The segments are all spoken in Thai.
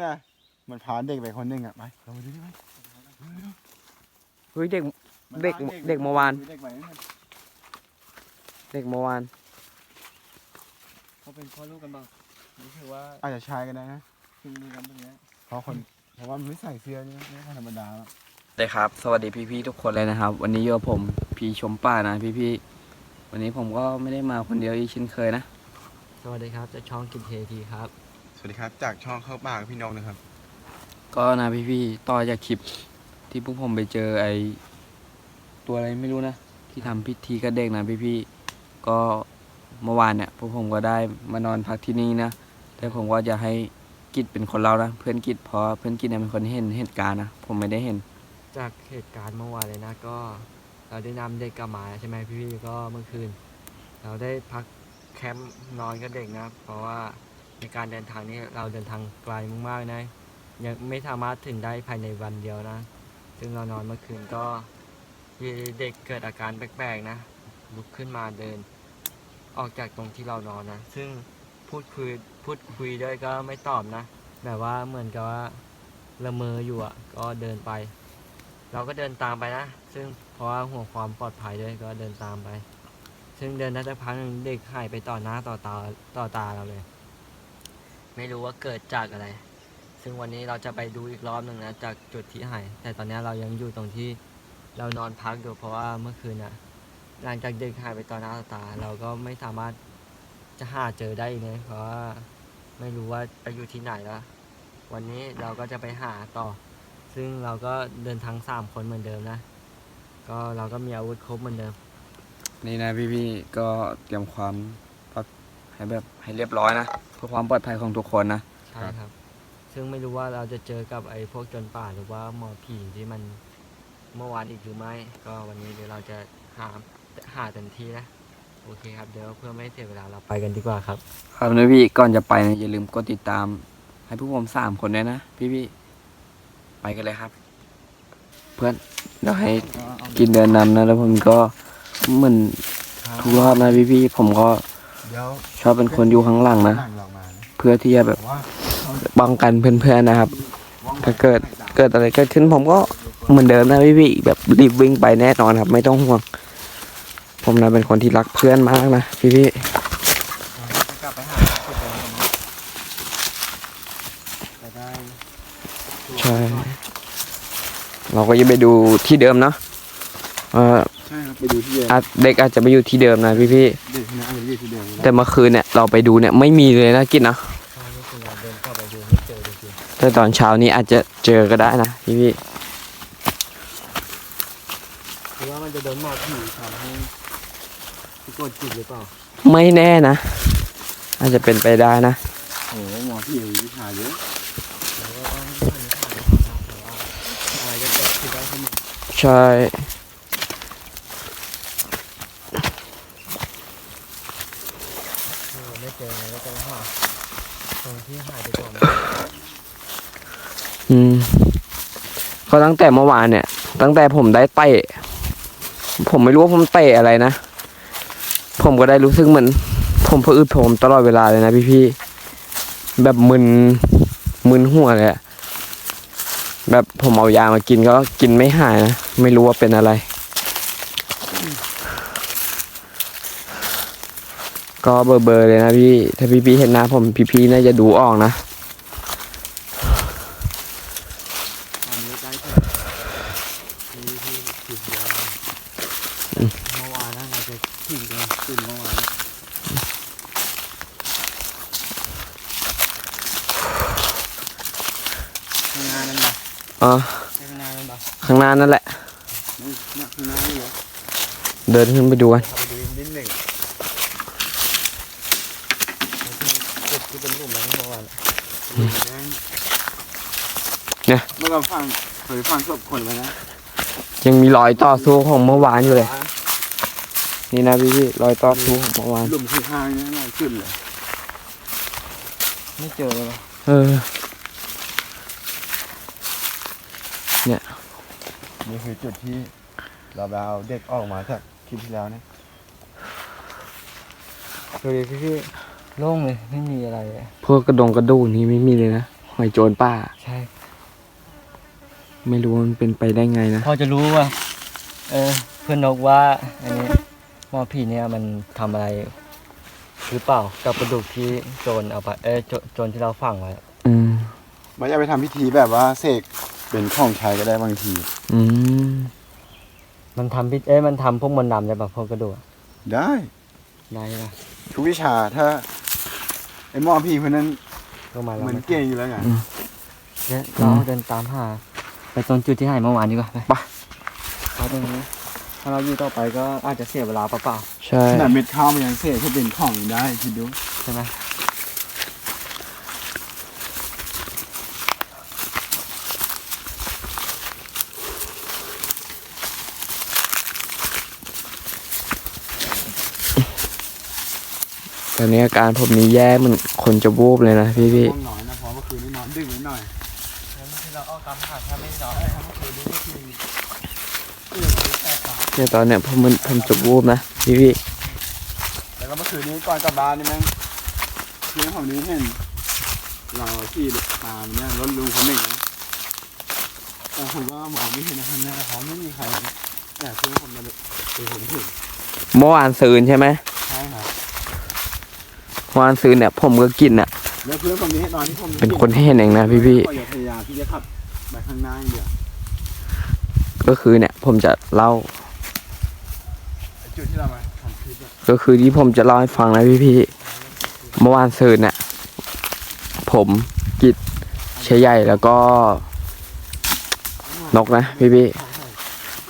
เนี่ยมันพาเด็กไปคนหนึ่งอะไปลองไปดูดิไหมเฮ้ยเด็ก มันเด็กพาเด็กเมื่อวาน เด็กไปนั่นน่ะเด็กเมื่อวานเขาเป็นพ่อลูกกันบ้างรู้สึกว่าอาจจะชายก็ได้นะ คืนดีกันตรงเนี้ย เพราะคน เพราะว่ามันไม่ใส่เสื้อนี่นะไม่ใช่ธรรมดาหรอก เลยครับ สวัสดีพี่ๆทุกคนเลยนะครับ วันนี้อยู่กับผมพี่ชมป่านะพี่ๆวันนี้ผมก็ไม่ได้มาคนเดียวอีกเช่นเคยนะ สวัสดีครับจะช่องกินเททีครับ สวัสดีครับจากช่องเข้าปากพี่น้องนะครับ ก็นะพี่ๆต่อจากคลิปที่พวกผมไปเจอไอตัวอะไรไม่รู้นะ ที่ทำพิธีกับเด็กนะพี่ๆก็เมื่อวานเนี่ยพวกผมก็ได้มานอนพักที่นี่นะแต่ผมก็จะให้กิจเป็นคนเล่านะเพื่อนกิจเพราะเพื่อนกิจเนี่ยเป็นคนเห็นเหตุการณ์นะผมไม่ได้เห็น จากเหตุการณ์เมื่อวานเลยนะก็ เราได้นำเด็กกลับมาใช่ไหมพี่ๆก็เมื่อคืน เราได้พักแคมป์นอนกับเด็กนะ เพราะว่า ในการเดินทางนี้เราเดินทางไกลมากๆนะ ยังไม่สามารถถึงได้ภายในวันเดียวนะ ซึ่งเรานอนเมื่อคืนก็มีเด็กเกิดอาการแปลกๆนะ ลุกขึ้นมาเดิน ออกจากตรงที่เรานอนนะ ซึ่งพูดคุยพูดคุยด้วยก็ไม่ตอบนะ แบบว่าเหมือนกับว่าละเมออยู่อะ ก็เดินไป เราก็เดินตามไปนะ ซึ่งเพราะว่าห่วงความปลอดภัยด้วยก็เดินตามไป ซึ่งเดินได้สักพักหนึ่งเด็กหายไปต่อหน้าต่อตาต่อตาเราเลย ไม่รู้ว่าเกิดจากอะไร ซึ่งวันนี้เราจะไปดูอีกรอบหนึ่งนะจากจุดที่หาย แต่ตอนนี้เรายังอยู่ตรงที่เรานอนพักอยู่เพราะว่าเมื่อคืนน่ะ หลังจากเด็กหายไปตอหน้าตา เราก็ไม่สามารถจะหาเจอได้อีกเลยเพราะว่าไม่รู้ว่าไปอยู่ที่ไหนแล้ว วันนี้เราก็จะไปหาต่อ ซึ่งเราก็เดินทางสามคนเหมือนเดิมนะ ก็เราก็มีอาวุธครบเหมือนเดิม นี่นะพี่ๆก็เตรียมความปลอดให้แบบให้เรียบร้อยนะ พื่อความปลอดภัยของทุกคนนะ ใช่ครับ ซึ่งไม่รู้ว่าเราจะเจอกับไอ้พวกโจนป่าหรือว่าหมอผีที่มันเมื่อวานอีกหรือไม่ ก็วันนี้เดี๋ยวเราจะหาหาเต็มที่นะ โอเคครับ เดี๋ยวเพื่อไม่ให้เสียเวลาเราไปกันดีกว่าครับ ครับนะพี่ก่อนจะไปนะอย่าลืมกดติดตาม ให้พวกผมสามคนด้วยนะพี่ๆไปกันเลยครับ เพื่อนเดี๋ยวให้กินเดินนำนะ แล้วผมก็เหมือนทุกรอบนะพี่ๆผมก็เดี๋ยวชอบเป็นคนอยู่ข้างหลังนะ หลังเรามานะ เพื่อที่จะแบบแต่ว่าป้องกันเพื่อนๆนะครับว่องไวถ้าเกิดเกิดอะไรเกิดขึ้นผมก็เหมือนเดิมนะพี่ๆแบบรีบวิ่งไปแน่นอนครับ ไม่ต้องห่วง ผมนะเป็นคนที่รักเพื่อนมากนะพี่จะกลับไปหาจุดเดิมนะจะได้ๆใช่เราก็จะไปดูที่เดิมเนาะเออใช่ครับไปดูที่เดิมอาจเด็กอาจจะไปอยู่ที่เดิมนะพี่เด็กที่นั่นอาจจะอยู่ที่เดิมๆแต่เมื่อคืนเนี่ยเราไปดูเนี่ยไม่มีเลยนะกินนะ แต่ตอนเช้านี้อาจจะเจอก็ได้นะพี่ๆคือว่ามันจะโดนหมอผีทำให้พิกดจิตหรือเปล่าๆไม่แน่นะ อาจจะเป็นไปได้นะโอ้โหหมอที่อยู่วิชาเยอะเราก็ต้องสันนิษฐานก่อนนะแต่ว่าอะไรก็เกิดขึ้นได้เสมอใช่ถ้าเราไม่เจอเราก็จะหาตรงที่หายไปก่อน อืมก็ตั้งแต่เมื่อวานเนี่ย ตั้งแต่ผมได้เตะผมไม่รู้ว่าผมเตะอะไรนะ ผมก็ได้รู้สึกเหมือน ผมพะอืดผมตลอดเวลาเลยนะพี่ๆแบบมึนมึนหัวเลยอะแบบผมเอายามากินก็กินไม่หายนะไม่รู้ว่าเป็นอะไร ก็เบอร์เบอร์เลยนะพี่ ถ้าพี่ๆเห็นหน้าผมพี่ๆน่าจะดูออกนะ ตอนนี้ใกล้ถึงที่ที่ที่เดียวแล้วเมื่อวานนะเราจะถึงกันถึงเมื่อวาน ข้างหน้านั่นนะ อ๋อ ใช้เวลานั้นปะ ข้างห น้านั่นแหละนี่เนี่ยข้างหน้านี่เหรอเดินขึ้นไปดูกันเข้าไปดูนิดหนึ่งจุดที่เป็นหลุมแล้วเมื่อวานเนี่ยเมื่อเราฟังเคยฟังศพคนไว้นะยังมีรอยต่อสู้ของเมื่อวานอยู่เลย นี่นะพี่พี่รอยต่อสู้ของเมื่อวานหลุมข้างๆนี่น่าขึ้นเลย ไม่เจอเลยปะเออ นี่คือจุดที่เราไปเอาเด็กออกมาจากคลิปที่แล้วเนี่ยดูดิพี่พี่โล่งเลยไม่มีอะไรเลยพวกกระดงกระดูกนี่ไม่มีเลยนะหอยโจรป้า ใช่ ไม่รู้มันเป็นไปได้ไงนะพอจะรู้ว่า เออ เพื่อนนกว่า อันนี้หมอผีเนี่ยมันทำอะไรหรือเปล่ากับกระดูกที่โจรเอาไปเออโจโจรที่เราฝังไว้ อืม มันจะไปทำพิธีแบบว่าเสกเป็นของใช้ก็ได้บางที อืมมันทำพิษเอ้ยมันทำพวกมนต์ดำได้ปะพวกกระดูกอะได้ ได้ปะทุกวิชาถ้าไอ้หมอพี่คนนั้นก็มาแล้วเหมือนเก่งอยู่แล้วไงเนี่ยเราเดินตามหา ไปตรงจุดที่หายเมื่อวานดีกว่าไปไปเพราะตรงนี้ ถ้าเราอยู่ต่อไปก็อาจจะเสียเวลาเปล่าใช่ขนาดเม็ดข้าวมันยังเสกให้เป็นของได้คิดดู ๆใช่ไหม ตอนนี้อาการผมนี้แย่เหมือนคนจะวูบเลยนะพี่พี่ง่วงนอนนะเพราะเมื่อคืนนี้นอนดึกนิดหน่อยที่เราเอาตามหาถ้าไม่นอนเนี่ยตอนเนี้ยผมมันผมจะวูบนะพี่พี่แล้วก็เมื่อคืนนี้ก่อนกลับบ้านนี่แม่งเพื่อนของนี้เห็นเราขี่ตามเนี่ยรถลุงคนหนึ่งนะแต่ผมว่ามองไม่เห็นนะครับเนี่ยเขาไม่มีใครแต่เพื่อนผมมาเลยคือผมเห็นเมื่อวานซืนใช่ไหมใช่ครับเมื่อ วานซืนเนี่ยผมก็กินอะ แล้วเพื่อนคนนี้ตอนที่ผมเป็นคนที่เห็นเองนะพี่พี่ก็อย่าพยายามที่จะขับไปข้างหน้าอย่างเดียวก็คือเนี่ย ผมจะเล่าไอ้จุดที่เรามาทำคลิปอะก็คือที่ผมจะเล่าให้ฟังนะพี่พี่เมื่อวานซืนเนี่ยผมกิจเชยใหญ่แล้วก็นกนะพี่พี่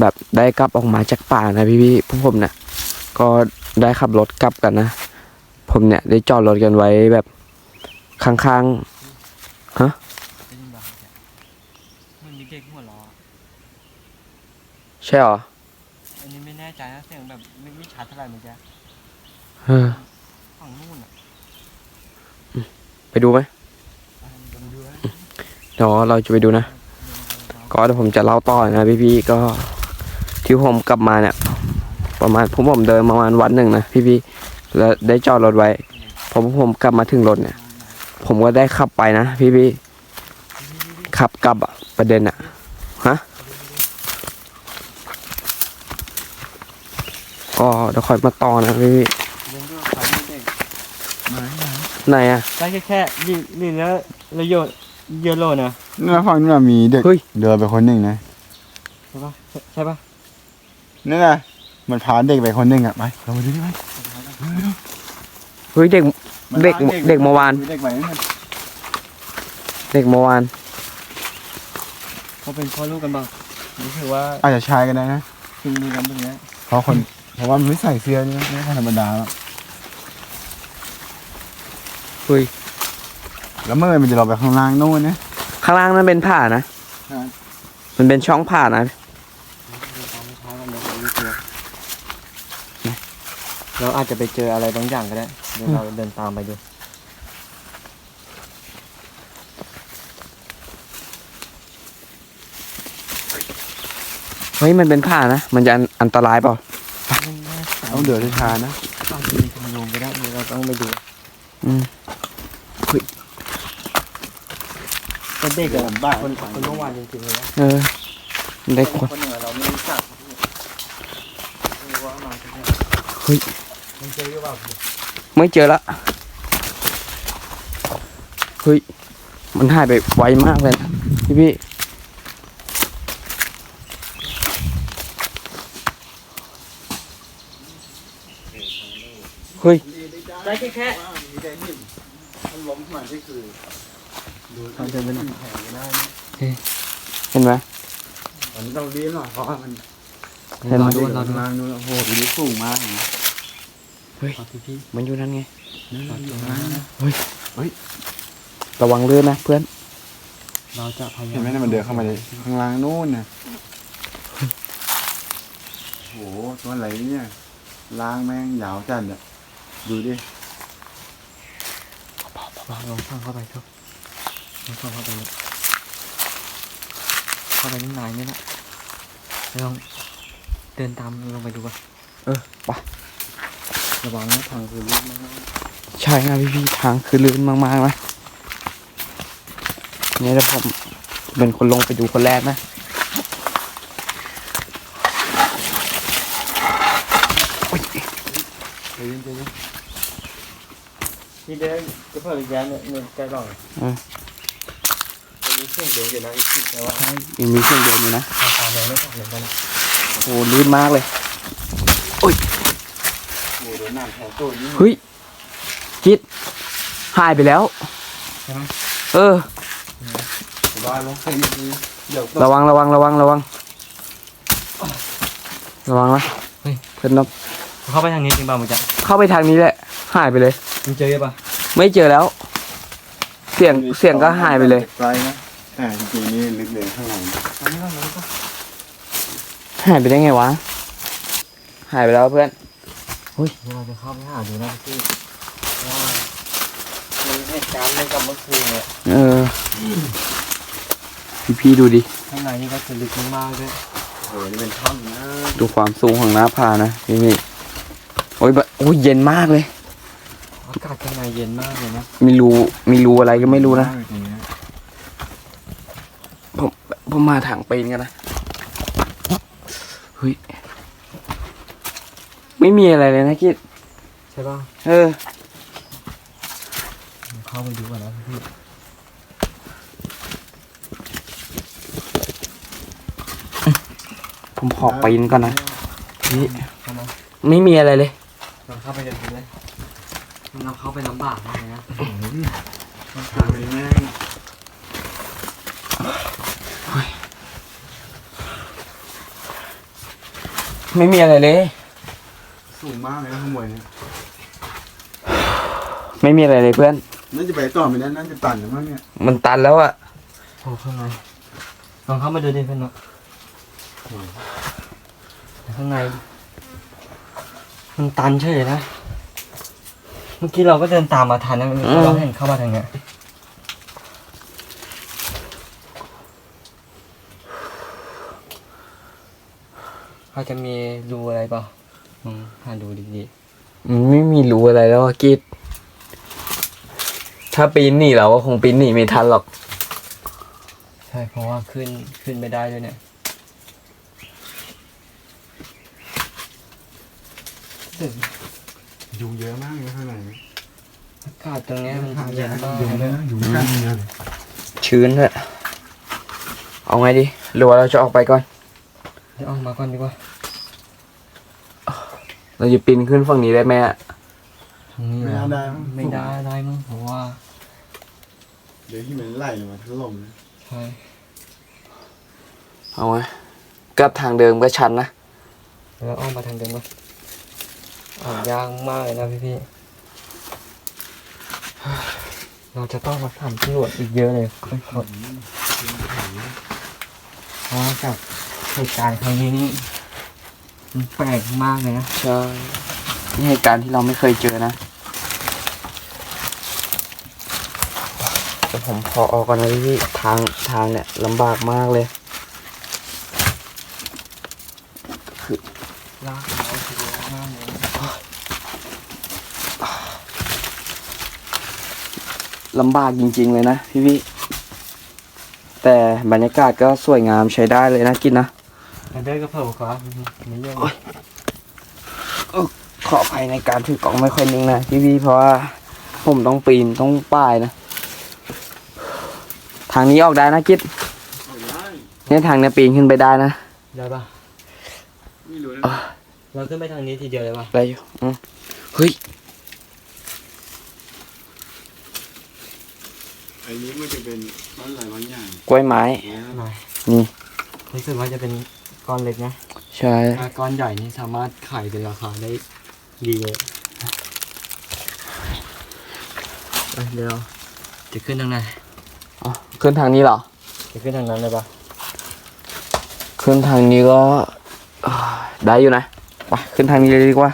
แบบได้กลับออกมาจากป่านะพี่พี่พวกผมเนี่ยก็ได้ขับรถกลับกันนะ ผมเนี่ยได้จอดรถกันไว้แบบข้างได้ยินบ้างมันมีเด็กหัวเราะๆใช่หรอ อันนี้ไม่แน่ใจนะเสียงแบบไม่ไม่ชัดเท่าไหร่เมื่อกี้เออฝั่งนู่นอะไปดูไหมอะลองดูนะเดี๋ยวเราจะไปดูนะ ก็เดี๋ยวผมจะเล่าต่อนะพี่พี่ๆก็ที่ผมกลับมาเนี่ย ประมาณผมผมเดินประมาณวันหนึ่งนะพี่พี่ๆ แล้วได้จอดรถไว้พอผมกลับมาถึงรถเนี่ย ผมก็ได้ขับไปนะพี่พี่ๆขับกลับอะประเด็นอะฮะก็เดี๋ยวคอยมาต่อนะพี่พี่เดินดูใครไม่เด็กไหนไหนๆไหนอะได้แค่แค่นี่นี่แล้วแล้วโยนเยอะโลนะนี่นฝั่งนู้นมีเด็กเฮ้ยเดินไปคนหนึ่งนะใช่ปะใช่ใช่ปะนี่นะมันพาเด็กไปคนหนึ่งอะไปเราไปดูดิไป เฮ้ยเด็กมันเด็กพาเด็กเมื่อวานเด็กไปนั่นน่ะเด็กเมื่อวานเขาเป็นพ่อลูกกันบ้างรู้สึกว่าอาจจะชายก็ได้นะคืนดีกันตรงเนี้ยเพราะคนเพราะว่ามันไม่ใส่เสื้อนี่นะไม่ใช่ธรรมดาแล้วเฮ้ยแล้วเมื่อไหร่มันจะลงไปข้างล่างนู่นนะข้างล่างนั้นเป็นผ่านะใช่มันเป็นช่องผ่านะ เราอาจจะไปเจออะไรบางอย่างก็ได้เดี๋ยวเราเดินตามไปดู เฮ้ยมันเป็นผ่านะ มันจะอันอันตรายเปล่าต้องเดินช้าๆนะอาจจะมีทางลงก็ได้เดี๋ยวเราต้องไปดูอืมเป็นเด็กเดิอะนบ้าคนคนเมื่อวานจริงๆเลยนะเออได้คนคนหนึ่งอะเราไม่รู้จักไม่รู้ว่ามาจากไหนเฮ้ยมัน เจอหรือเปล่าพี่ไม่เจอละเฮ้ยมันหายไปไวมากเลยนะพี่พี่เฮ้ยได้แค่แค่มีได้หินมันล้มขึ้นมาที่คือดูเขาเดินไปไหนแผลก็ได้นะเห็นไหมตอนนี้ต้องรีบหน่อยเพราะว่ามันเห็นไหมเราดูข้เราดูงล่างนู่นโอ้โหดูดิสูงมาก นะเอาพี่พี่มันอยู่นั่นไงนี่อยู่ข้างล่างนะระวังเลื่อนนะเพื่อน เราจะพยายามเห็นไหมเนี่ยมันเดินเข้ามาเลยข้างล่างนู่นนะโอ้โหตัวอะไรเนี่ยล่างแม่งยาวจัดอะดูดิเราลองฟังเข้าไปเถอะลองฟังเข้าไปเลยเข้าไปนิดหน่อยนี่แหละลองเดินตามลงไปดูก่อนเออไป ระวังนะทางคือลื่นมากใช่นะพี่พี่ทางคือลื่นมากๆนะนี่แล้วผมเป็นคนลงไปดูคนแรกนะใจเย็นใจเย็นพี่เด้ก็เพิ่มอีกแย้มเนี่ยมันใกล้กล่องมันมีเสียงเดินอยู่นะพี่แต่ว่ายังมีเครื่องเดินอยู่นะราคาแรงไม่แพงเหมือนกันนะโอ้ลื่นมากเลยโอ้ โดนหนักแผลตัวนี้ เฮ้ยคิดหายไปแล้วใช่ไหม เออ ร้อยลงเส้นนี้เดี๋ยวระวังระวังระวังระวังระวังนะเพื่อนนบเข้าไปทางนี้จริงป่ะมึงจะเข้าไปทางนี้แหละ หายไปเลย มึงเจอป่ะไม่เจอแล้ว เสียงเสียงก็หายไปเลย ไกลนะแต่จริงๆนี่ลึกเลยข้างในอันนี้ก็มันก็หายไปได้ไงวะ หายไปแล้วเพื่อน เราจะเข้าไปหาดูนะพี่ว่ามันเหตุการณ์เมื่อกับเมื่อคืนเนี่ยเออ พี่พี่ดูดิข้างในนี่ก็คือลึกมากๆด้วยโอ้โหนี่เป็นถ้ำนะดูความสูงของหน้าผานะพี่พี่โอ้ยบะโอ้ยเย็นมากเลย อากาศข้างในเย็นมากเลยนะมีรูมีรูอะไรก็ไม่รู้นะตรงนี้ผมมาทางปีนกันนะ เฮ้ย ไม่มีอะไรเลยนะคิด ใช่ป่ะเออ เข้าไปดูก่อนนะพี่ผมขอปีนก่อนนะพี่เข้ามาไม่มีอะไรเลย เราเข้าไปเดินดูเลยเราเข้าไปลำบากมากเลยนะทางนี้แม่งไม่มีอะไรเลย สูงมากเลยนะข้างบนเนี่ยไม่มีอะไรเลยเพื่อน น่าจะไปต่อไม่ได้น่าจะตันหรือมั้งเนี่ยมันตันแล้วอะโอ้ข้างในลองเข้ามาดูดิเพื่อนเนาะข้างใน มันตันเฉยนะ เมื่อกี้เราก็เดินตามมาทันนะเราเห็นเข้ามาทางเนี้ยเขาจะมีรูอะไรเปล่า มึงหาดูดีมันไม่มีรูอะไรแล้วอะกิดถ้าปีนหนีเราก็คงปีนหนีไม่ทันหรอก ๆใช่เพราะว่าขึ้นขึ้นไม่ได้ด้วยเนี่ยยุงเยอะมากเลยข้างในอากาศตรงเนี้ยมันเย็นมากยุงเลเลยยนะยุงกัดเนี่ยชื้นเลยเอาไงดีหรือว่าเราจะออกไปก่อนเดี๋ยวออกมาก่อนดีกว่า เราจะปีนขึ้นฝั่งนี้ได้ไหมอะทางนี้ไม่เหรอได้ไม่ได้ได้มั้งเพราะว่าเดี๋ยวที่มันไหลลงมาถล่มนะใช่เอาไงกับทางเดิมก็ชันนะแล้วออกมาทางเดิมวะออกยากมากเลยนะพี่พี่ๆเราจะต้องมาทำตำรวจอีกเยอะเลยค่อยๆเพราะว่ากับเหตุการณ์ครั้งนี้นี่ มันแปลกมากเลยนะ ใช่นี่เหตุการณ์ที่เราไม่เคยเจอนะแต่ผมขอออกก่อนนะพี่ทางทางเนี่ยลำบากมากเลยลากเขาไปเยอมากเลยลำบากจริง ๆ เลยนะพี่พี่แต่บรรยากาศก็สวยงามใช้ได้เลยนะกินนะ แล้วเดินก็เพิ่มกว่าไม่เยอะขออภัยในการถือกล่องไม่ค่อยนิ่งนะพี่พี่เพราะว่าผมต้องปีนต้องป้ายนะ ทางนี้ออกได้นะกิดเอาได้เนี่ยทางเนี้ยปีนขึ้นไปได้นะ ได้ปะไม่รู้นะเราขึ้นไปทางนี้ทีเดียวเลยปะได้อยู่อืมเฮ้ยไอ้นี้มันจะเป็นต้นอะไรบางอย่างกล้วยไม้เนี่ยหน่อยนี่รู้สึกว่าจะเป็น ก้อนเล็กนะใช่ ถ้าก้อนใหญ่นี่สามารถขายเป็นราคาได้ดีเลยเอ้ยเดี๋ยวจะขึ้นทางไหนอ๋อขึ้นทางนี้เหรอ จะขึ้นทางนั้นเลยปะขึ้นทางนี้ก็เอ่อได้อยู่นะไปขึ้นทางนี้เลยดีกว่า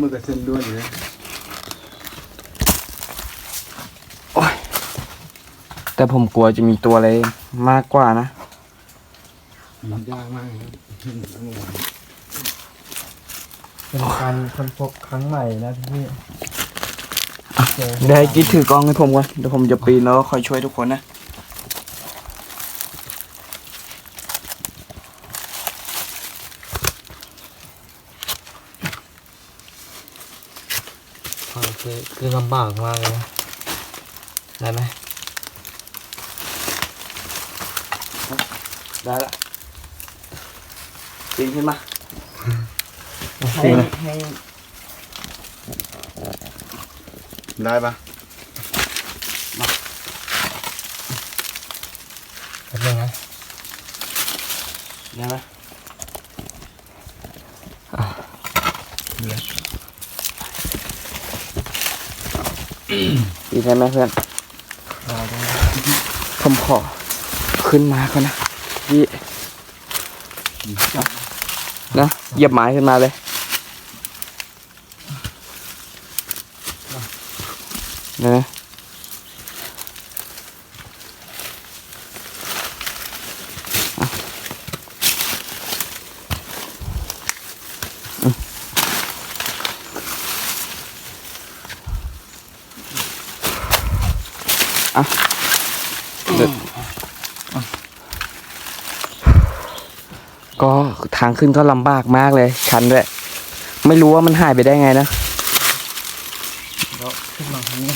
มันกับเส้นด้วนอยู่นะแต่ผมกลัวจะมีตัวอะไรมากกว่านะ มันยากมากครับเป็นการค้นพบครั้งใหม่นะพี่เจอเดี๋ยวให้กิ๊ดถือกล้องให้ผมก่อนเดี๋ยวผมจะปีนแล้วก็คอยช่วยทุกคนนะคือคือลำบากมากเลยได้ไหม ได้ละ ปีนขึ้นมาให้ให้ได้ปะแป๊บนึงนะได้ไหมปีนได้ไหมเพื่อนได้ได้ผมขอขึ้นมาก่อนนะพี่ นะเหยียบไม้ขึ้นมาเลยนะอืมอะเดี๋ยว ก็ ทางขึ้นก็ลำบากมากเลยชันด้วยไม่รู้ว่ามันหายไปได้ไงนะแล้วขึ้นมาทางนี้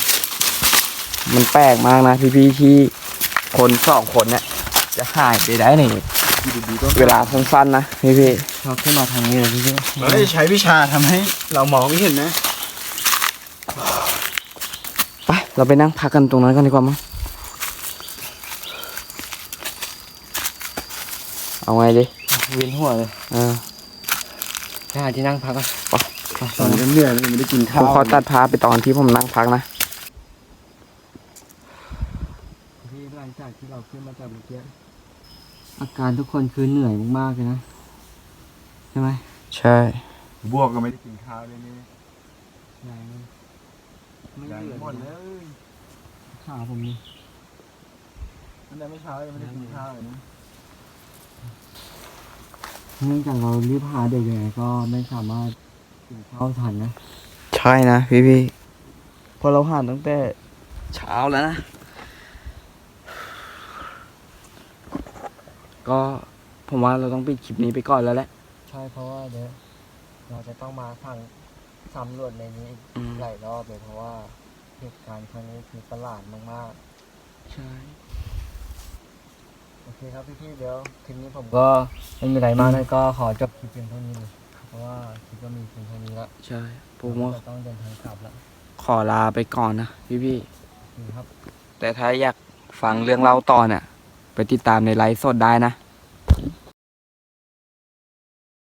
มันแปลกมากนะพี่ๆที่คนสองคนเนี่ยจะหายไปได้ในดีๆก็เวลาสั้นๆนะพี่พี่เราขึ้นมาทางนี้เลยพี่พี่เราได้ใช้วิชาทำให้เรามองไม่เห็นนะๆไปเราไปนั่งพักกันตรงนั้นกันดีกว่ามั้งเอาไงดี เวียนหัวเลยเออไปหาที่นั่งพักก่อนตอนนี้เหนื่อยเลยไม่ได้กินผข้าวมขอตัดภาพไปตอนที่ผมนั่งพักนะพี่หลังจากที่เราขึ้นมาจากเมื่อกี้อาการทุกคนคือเหนื่อยมากๆเลยนะ ใช่ไหมใช่ บวกก็ไม่ได้กินข้าวเลยนี่แรงไม่แรงเหลือหมดเลเลยยขาผมนี่ตั้งแต่เมื่อเช้ายังไม่ได้กินข้าวเลยนะ เนื่องจากเรารีบหาเด็กยังไงก็ไม่สามารถกินข้าวทันนะ ใช่นะพี่พี่พอเราหานตั้งแต่เช้าแล้วนะ ก็ผมว่าเราต้องปิดคลิปนี้ไปก่อนแล้วแหละ ใช่เพราะว่าเดี๋ยวเราจะต้องมาสั่งสำรวจในนี้อีกอืม หลายรอบเลยเพราะว่าเหตุการณ์ครั้งนี้คือประหลาดมากใช่ๆโอเคครับพี่ๆเดี๋ยวคลิปนี้ผมก็ไม่มีอะไรมากนะก็ขอจบคลิปเพียงเท่านี้เลยเพราะว่าคลิปก็มีเพียงเท่านี้แล้วใช่ผมว่าจะต้องเดินทางกลับแล้วขอลาไปก่อนนะพี่พี่นี่ครับแต่ถ้าอยากฟังเรื่องเล่าต่อเนี่ยไปติดตามในไลฟ์สดได้นะใ